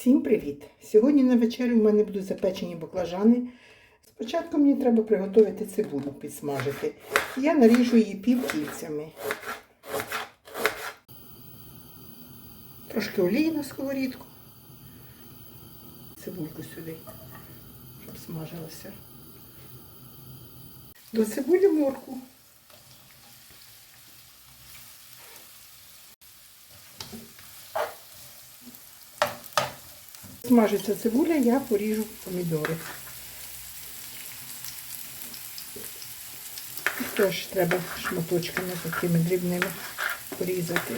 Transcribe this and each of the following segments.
Всім привіт! Сьогодні на вечерю в мене будуть запечені баклажани. Спочатку мені треба приготувати цибулю підсмажити. Я наріжу її півкільцями. Трошки олії на сковорідку. Цибульку сюди, щоб смажилося. До цибулі морку. Смажиться цибуля, я поріжу помідори. Теж треба шматочками такими дрібними порізати,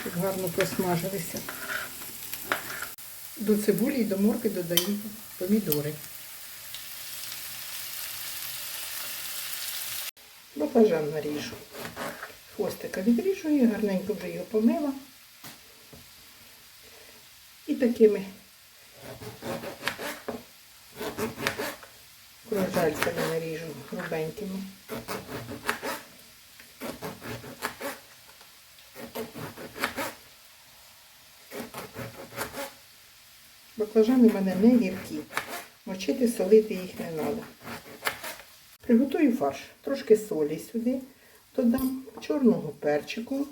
щоб гарно просмажилися. До цибулі і до морки додаю помідори. Баклажан наріжу. Хвостика відріжу і гарненько вже його помила. І такими кружальцями наріжу грубенькими. Баклажани в мене не гіркі. Мочити, солити їх не треба. Приготую фарш. Трошки солі сюди додам, чорного перчику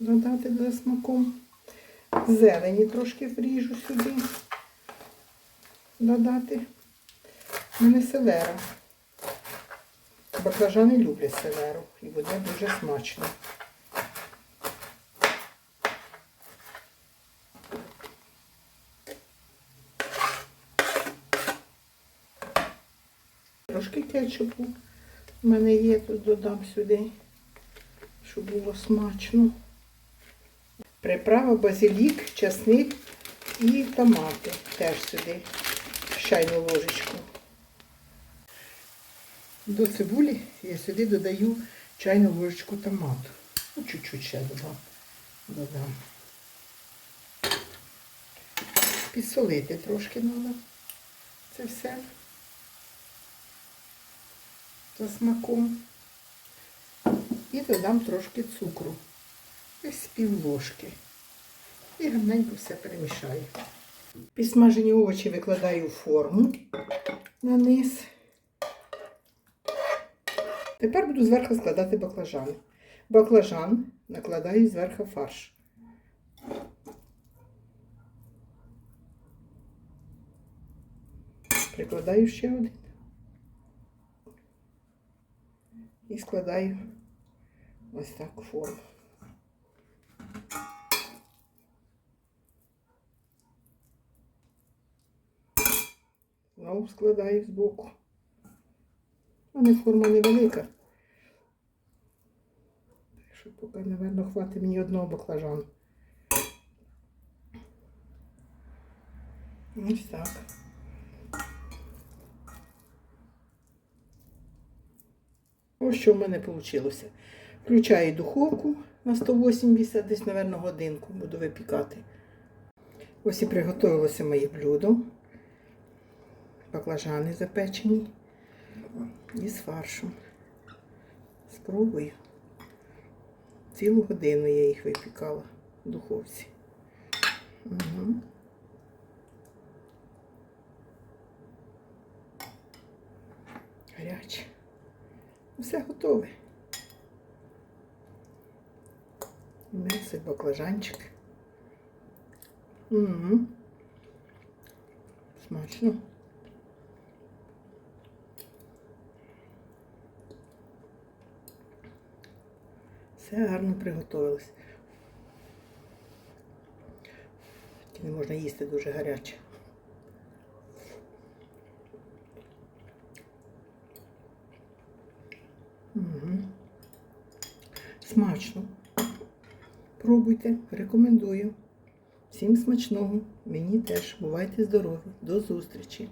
додати за смаком. Зелені трошки вріжу сюди. Додати. У мене селера. Баклажани люблять селеру і буде дуже смачно. Трошки кетчупу в мене є, тут додам сюди, щоб було смачно. Приправа, базилік, часник і томати теж сюди, в чайну ложечку. До цибулі я сюди додаю чайну ложечку томату. Ну, чуть-чуть ще додам. додам. Підсолити трошки треба. Це все за смаком. І додам трошки цукру. Ось пів ложки. І гарненько все перемішаю. Підсмажені овочі викладаю в форму на низ. Тепер буду зверху складати баклажани. Баклажан накладаю зверху фарш. Прикладаю ще один. І складаю ось так форму. Знову складаю збоку. У мене форма невелика. Так що поки, мабуть, хватить мені одного баклажану. Ось так. Ось що в мене вийшло. Включаю духовку на 180, десь, мабуть, годинку буду випікати. Ось і приготувалося моє блюдо. Баклажани запечені і з фаршем. Спробую. Цілу годину я їх випікала в духовці. Угу. Гаряче. Все готове. М'ясо, баклажанчик. Угу. Смачно. Все гарно приготувалось. Не можна їсти дуже гаряче. Угу. Смачно. Пробуйте, рекомендую. Всім смачного. Мені теж. Бувайте здорові. До зустрічі!